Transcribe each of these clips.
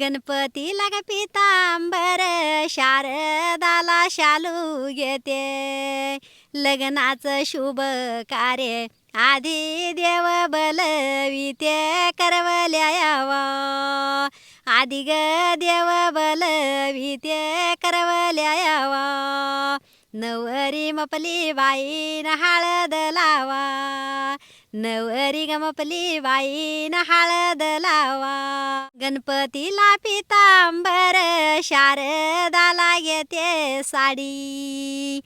गणपतीला ग पितांबर शारदाला शालू घेते लग्नाचं शुभ कार्य आधी देव बलविते करवल्या यावा. आधी ग देव बलविते करवल्या यावा. नवरी मपली बाई हळद लावा. नवरी गमपली बाईन हळद लावा. गणपतीला पितांबर शारदाला घेते साडी.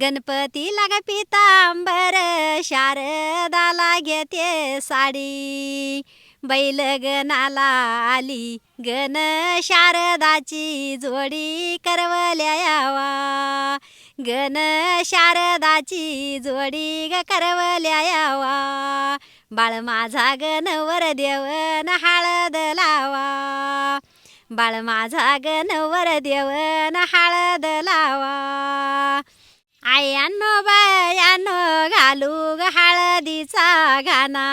गणपतीला ग पितांबर शारदाला घेते साडी. बैल गणाला आली. गण शारदाची जोडी करवल्या यावा. गण शारदाची जोडी ग करवल्या यावा. बाळ माझा गणवर देवन हळद लावा. बाळ माझा गणवर देवन हळद लावा. आयानो बायानो घालू ग हळदीचा गाणा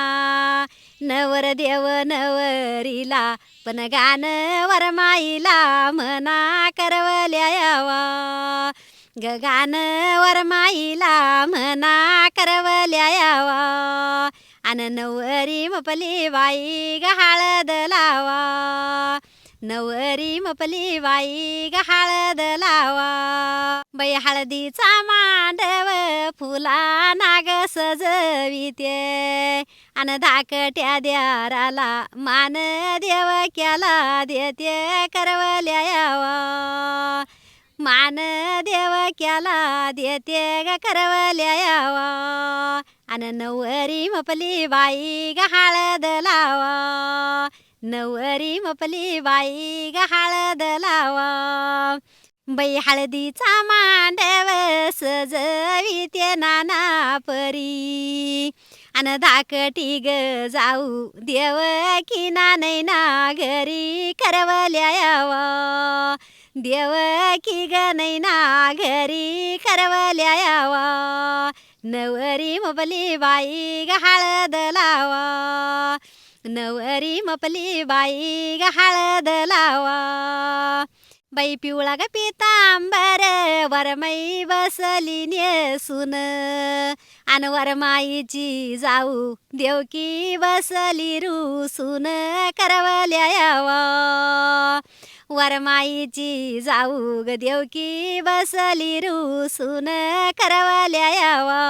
नवर देव नवरीला पण गाण वरमाईला म्हणा करवल्या यावा. ग गाण वरमाईला म्हणा करवल्या यावा. अन नवरी मपली बाई ग हळद लावा. नवरी मपली बाई ग हळद लावा. बाई हळदीचा मांडव फुला नाग सजविते. अन धाकट्या द्याराला मान देव केला देते करवल्या यावा. मान देव केला देते ग करवल्या यावा. अन नवरी मपली बाई ग हळद लावा. नवरी मपली बाई ग हळद लावा. बाई हळदीचा मांडव सजविते नाना परी. अन धाकटी ग जाऊ देव की नैना घरी करवल्या यावा. देव की ग नैना घरी करवल्या यावा. नवरी मपली बाई ग हळद लावा. नवरी मपली बाई ग हळद लावा. बाई पिवळा ग पितांबर वरमाई बसली नेसून. आन वरमाईची जाऊ देवकी बसली रुसून करवल्या यावा. वरमाईची जाऊ ग देवकी बसली रुसून करवल्या यावा.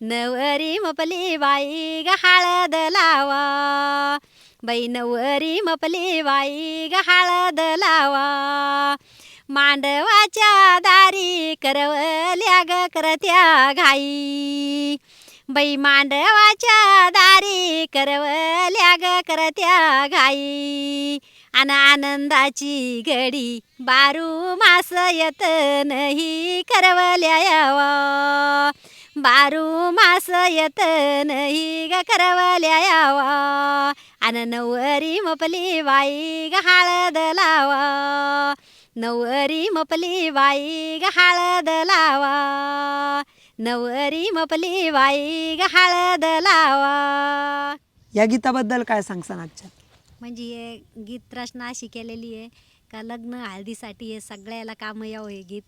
नवरी मपली बाई ग हळद लावा. बाई नवरी मपली बाई ग हळद लावा. मांडवाच्या दारी करवल्या ग करत्या घाई. बाई मांडवाच्या दारी करवल्या ग करत्या घाई. अन आनंदाची घडी बारू मास येत नाही करवल्या यावा. बारू मास येत नाही ग करवल्या यावा. अन नवरी मपली बाई ग हळद लावा. नवरी मपली बाई ग हळद लावा. नवरी मपली बाई ग हळद लावा. या गीताबद्दल काय सांगसान आजच्या? म्हणजे हे गीत रचना अशी केलेली आहे का लग्न हळदीसाठी हे सगळ्याला कामं यावं हे गीत?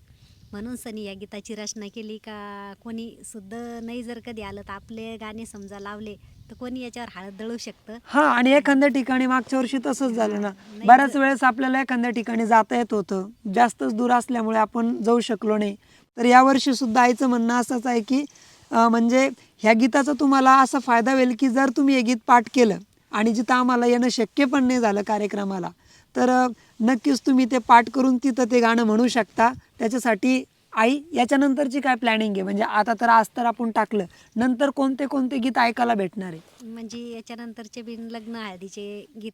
म्हणून सनी या गीताची रचना केली का? कोणी सुद्धा नाही जर कधी आलं तर आपले गाणे समजा लावले तर कोणी याच्यावर हळद दळू शकतं. हा आणि एखाद्या ठिकाणी मागच्या वर्षी तसंच झालं ना. नाही बऱ्याच वेळेस आपल्याला एखाद्या ठिकाणी जाता येत होतं. जास्तच दूर असल्यामुळे आपण जाऊ शकलो नाही. तर यावर्षी सुद्धा आईचं म्हणणं असंच आहे की अं, म्हणजे ह्या गीताचा तुम्हाला असा फायदा होईल की जर तुम्ही हे गीत पाठ केलं आणि जिथं आम्हाला येणं शक्य पण नाही झालं कार्यक्रमाला तर अं, नक्कीच तुम्ही ते पाठ करून तिथं ते गाणं म्हणू शकता. त्याच्यासाठी आई याच्यानंतरची काय प्लॅनिंग आहे? म्हणजे आता तर आज तर आपण टाकलं. नंतर कोणते कोणते गीत ऐकायला भेटणार आहे? म्हणजे याच्यानंतरचे बिन लग्न हळदीचे गीत.